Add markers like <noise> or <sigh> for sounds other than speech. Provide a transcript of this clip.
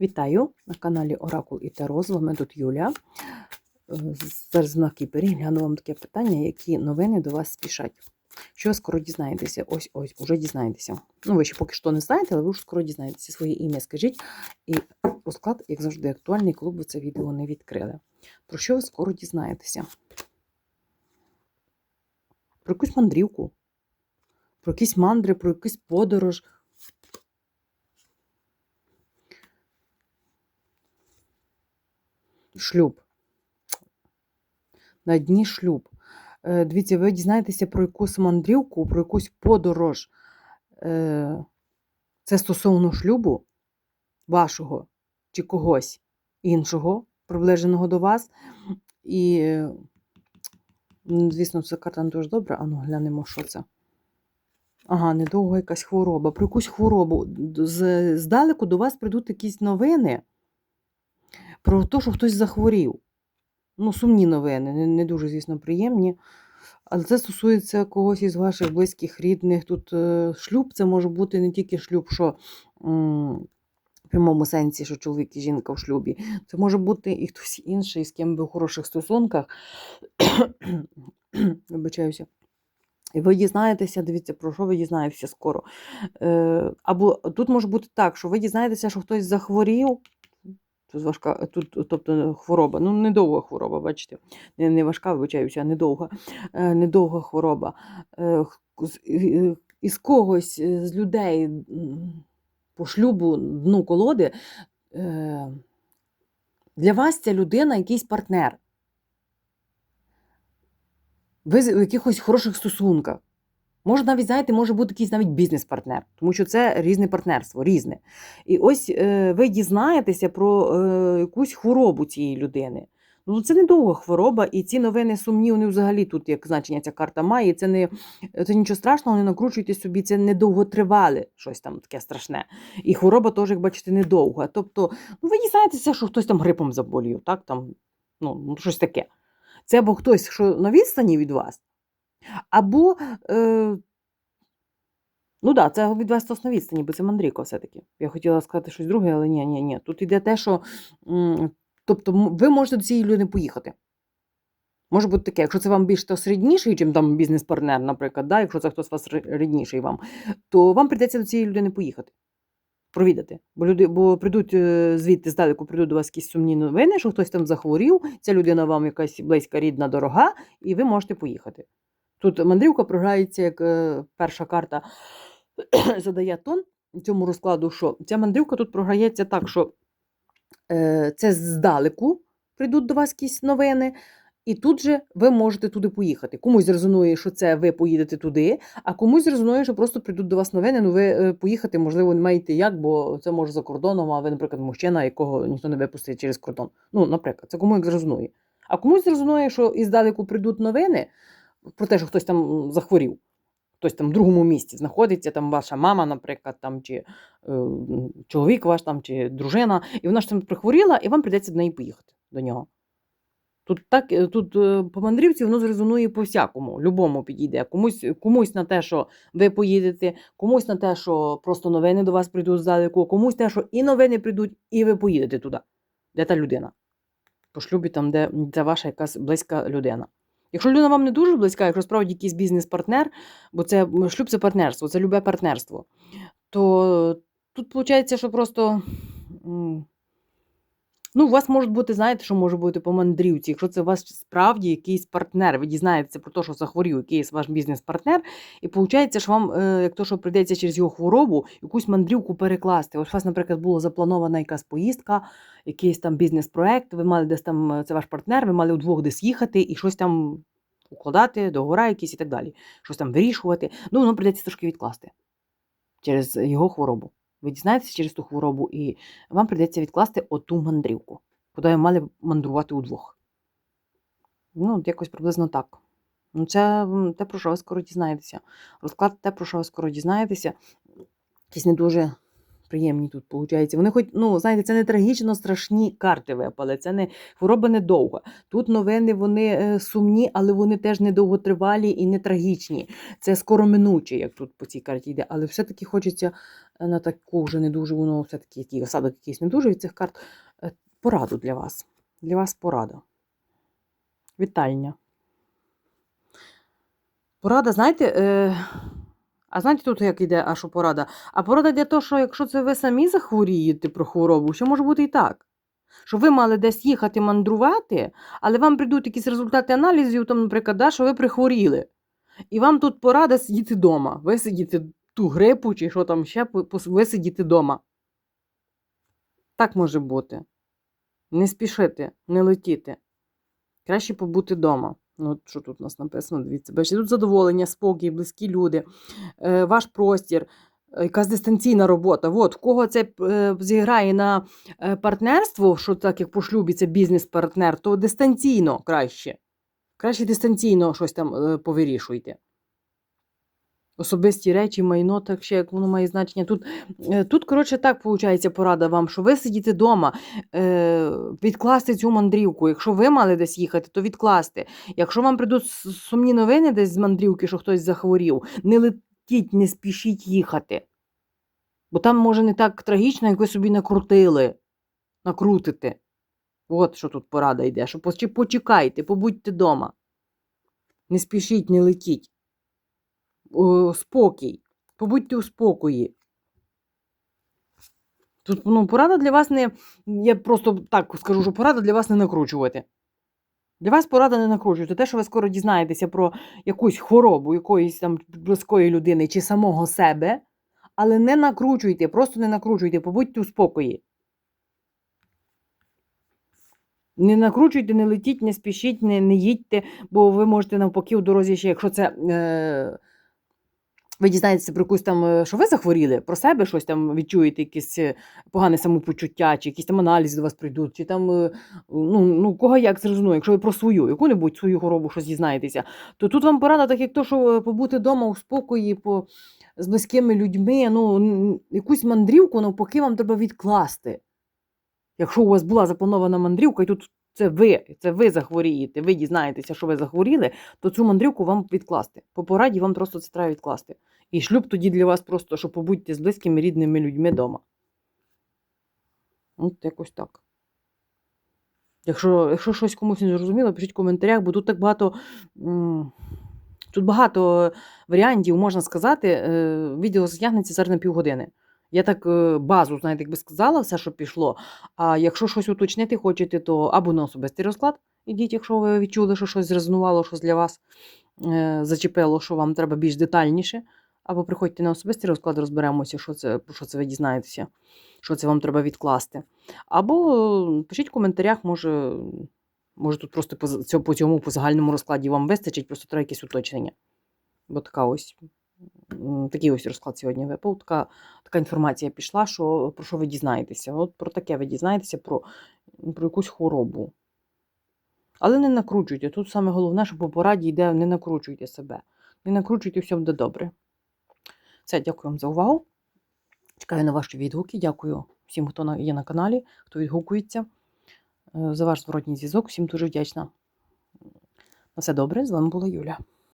Вітаю на каналі Оракул і Таро. З вами тут Юля. Е, Зараз знаки перегляну вам таке питання, які новини до вас спішать. Що ви скоро дізнаєтеся? Ось ось, уже дізнаєтеся. Ну, ви ще поки що не знаєте, але ви вже скоро дізнаєтеся своє ім'я. Скажіть. І розклад, як завжди, актуальний, коли б ви це відео не відкрили. Про що ви скоро дізнаєтеся? Про якусь мандрівку, про якісь мандри, про якусь подорож. Шлюб. На дні шлюб. Е, Дивіться, ви дізнаєтеся про якусь мандрівку, про якусь подорож. Е, Це стосовно шлюбу вашого чи когось іншого, приближеного до вас. І, ну, звісно, це карта не дуже добра. Ану, глянемо, що це. Ага, недовго якась хвороба. Про якусь хворобу. Здалеку до вас прийдуть якісь новини про те, що хтось захворів. Ну, сумні новини, не, дуже, звісно, приємні. Але це стосується когось із ваших близьких, рідних. Тут е, шлюб це може бути не тільки шлюб, що в прямому сенсі, що чоловік і жінка в шлюбі. Це може бути і хтось інший, з ким ви в хороших стосунках. <clears throat> Вибачаюся. І ви дізнаєтеся, дивіться, про що ви дізнаєтеся скоро. Е, або тут може бути так, що ви дізнаєтеся, що хтось захворів. Тут важка, тут, тобто хвороба, ну недовга хвороба, бачите, не, не важка, вибачаюся, а недовга, е, недовга хвороба. Е, Із когось е, з людей по шлюбу дну колоди, для вас ця людина якийсь партнер. Ви в якихось хороших стосунках. Може, навіть, знаєте, може бути якийсь навіть бізнес-партнер, тому що це різне партнерство, різне. І ось е, ви дізнаєтеся про е, якусь хворобу цієї людини. Ну, це недовга хвороба, і ці новини сумні, вони взагалі тут, як значення ця карта має. Це не це нічого страшного, не накручуйте собі, це недовготривале щось там таке страшне. І хвороба теж, як бачите, недовга. Тобто, ну, ви дізнаєтеся, що хтось там грипом заболів, так? Там, ну, щось таке. Це або хтось, що на відстані від вас, або. Е, Ну да, це від вас на відстані, бо це мандрівка все-таки. Я хотіла сказати щось друге, але ні, ні, ні. Тут йде те, що тобто ви можете до цієї людини поїхати. Може бути таке, якщо це вам більш то рідніший, чим там бізнес-партнер, наприклад, да, якщо це хтось з вас рідніший вам, то вам прийдеться до цієї людини поїхати, провідати. Бо люди, бо прийдуть е, звідти здалеку, прийдуть до вас якісь сумні новини, що хтось там захворів, ця людина вам якась близька, рідна, дорога, і ви можете поїхати. Тут мандрівка програється як е, перша карта <clears throat> задає тон цьому розкладу, що ця мандрівка тут програється так, що е, це здалеку прийдуть до вас якісь новини, і тут же ви можете туди поїхати. Комусь зрезонує, що це ви поїдете туди, а комусь зрезонує, що просто прийдуть до вас новини. Ну ви е, поїхати, можливо, не маєте як, бо це може за кордоном, а ви, наприклад, мужчина, якого ніхто не випустить через кордон. Ну, наприклад, це кому як. А комусь зрезонує, що іздалеку прийдуть новини про те, що хтось там захворів хтось там в другому місці знаходиться, там ваша мама, наприклад, там, чи е, чоловік ваш, там, чи дружина, і вона ж там прихворіла, і вам прийдеться до неї поїхати до нього. Тут так, е, тут е, по мандрівці воно зрезонує по всякому, любому підійде. Комусь, комусь на те, що ви поїдете, комусь на те, що просто новини до вас прийдуть здалеку, комусь те, що і новини прийдуть, і ви поїдете туди, де та людина. По шлюбі, там, де це ваша якась близька людина. Якщо людина вам не дуже близька, якщо справді якийсь бізнес-партнер, бо це шлюб це партнерство, це любе партнерство, то тут виходить, що просто. Ну, у вас можуть бути, знаєте, що може бути по мандрівці, якщо це у вас справді якийсь партнер, ви дізнаєтеся про те, що захворів якийсь ваш бізнес-партнер, і виходить, що вам, е, як то, що прийдеться через його хворобу, якусь мандрівку перекласти. Ось у вас, наприклад, була запланована якась поїздка, якийсь там бізнес-проект, ви мали десь там, е, це ваш партнер, ви мали удвох десь їхати і щось там укладати, договори якісь і так далі, щось там вирішувати. Ну, воно прийдеться трошки відкласти через його хворобу. Ви дізнаєтеся через ту хворобу, і вам прийдеться відкласти оту мандрівку, куди ви мали мандрувати удвох. Ну, якось приблизно так. Ну, це те, про що ви скоро дізнаєтеся. Розклад те, про що ви скоро дізнаєтеся. Якісь не дуже приємні тут, виходить. Вони хоч, ну, знаєте, це не трагічно страшні карти випали, це не хвороба недовга. Тут новини вони е, сумні, але вони теж не довготривалі і не трагічні. Це скороминучі, як тут по цій карті йде. Але все-таки хочеться на таку вже не дуже, воно все-таки який осадок якийсь не дуже від цих карт. Е, Пораду для вас. Для вас порада. Вітальня. Порада, знаєте, е, а знаєте тут як іде, а що порада? А порада для того, що якщо це ви самі захворієте про хворобу, що може бути і так. Що ви мали десь їхати мандрувати, але вам прийдуть якісь результати аналізів, там, наприклад, да, що ви прихворіли. І вам тут порада сидіти вдома. Ви сидіти ту грипу чи що там ще, по- пос- ви сидіти вдома. Так може бути. Не спішити, не летіти. Краще побути вдома. Ну, що тут у нас написано? Дивіться, бачите, тут задоволення, спокій, близькі люди, е, ваш простір, якась дистанційна робота. От, в кого це е, зіграє на е, партнерство, що так як по шлюбі це бізнес-партнер, то дистанційно краще. Краще дистанційно щось там повирішуйте. Особисті речі, майно, так ще як воно має значення. Тут, е, тут коротше, так виходить порада вам, що ви сидіте вдома, е, відкласти цю мандрівку. Якщо ви мали десь їхати, то відкласти. Якщо вам прийдуть сумні новини десь з мандрівки, що хтось захворів, не летіть, не спішіть їхати. Бо там може не так трагічно, як ви собі накрутили, накрутите. От що тут порада йде, що почекайте, побудьте вдома. Не спішіть, не летіть. Спокій. Побудьте у спокої. Тут ну, порада для вас не. Я просто так скажу, що порада для вас не накручувати. Для вас порада не накручувати. Те, що ви скоро дізнаєтеся про якусь хворобу якоїсь там близької людини чи самого себе, але не накручуйте, просто не накручуйте, побудьте у спокої. Не накручуйте, не летіть, не спішіть, не, не їдьте, бо ви можете навпаки у дорозі ще, якщо це. Е, ви дізнаєтеся про якусь там, е, що ви захворіли, про себе щось там відчуєте, якесь е, погане самопочуття, чи якісь там аналізи до вас прийдуть, чи там, е, ну, ну кого як зрозуміє, якщо ви про свою, яку-небудь свою хворобу щось дізнаєтеся, то тут вам порада, так як то, що побути вдома у спокої, по, з близькими людьми, ну, якусь мандрівку, навпаки, вам треба відкласти. Якщо у вас була запланована мандрівка, і тут це ви, це ви захворієте, ви дізнаєтеся, що ви захворіли, то цю мандрівку вам відкласти. По пораді вам просто це треба відкласти. І шлюб тоді для вас просто, що побудьте з близькими рідними людьми вдома. От якось так. Якщо, якщо щось комусь не зрозуміло, пишіть в коментарях, бо тут так багато. Тут багато варіантів, можна сказати. е, Відео затягнеться зараз на півгодини. Я так е, базу, знаєте, якби сказала, все, що пішло. А якщо щось уточнити хочете, то або на особистий розклад ідіть, якщо ви відчули, що щось зрезонувало, щось для вас е, зачепило, що вам треба більш детальніше. Або приходьте на особистий розклад, розберемося, що це, що це ви дізнаєтеся, що це вам треба відкласти. Або е, пишіть в коментарях, може, може тут просто по, цьому по загальному розкладі вам вистачить, просто треба якесь уточнення. Бо така ось такий ось розклад сьогодні випав. Така, така інформація пішла, що про що ви дізнаєтеся. От про таке ви дізнаєтеся про, про якусь хворобу. Але не накручуйте. Тут саме головне, що по пораді йде, не накручуйте себе. Не накручуйте, все буде добре. Все, дякую вам за увагу. Чекаю на ваші відгуки. Дякую всім, хто є на каналі, хто відгукується. Е, За ваш зворотній зв'язок. Всім дуже вдячна. На все добре. З вами була Юля.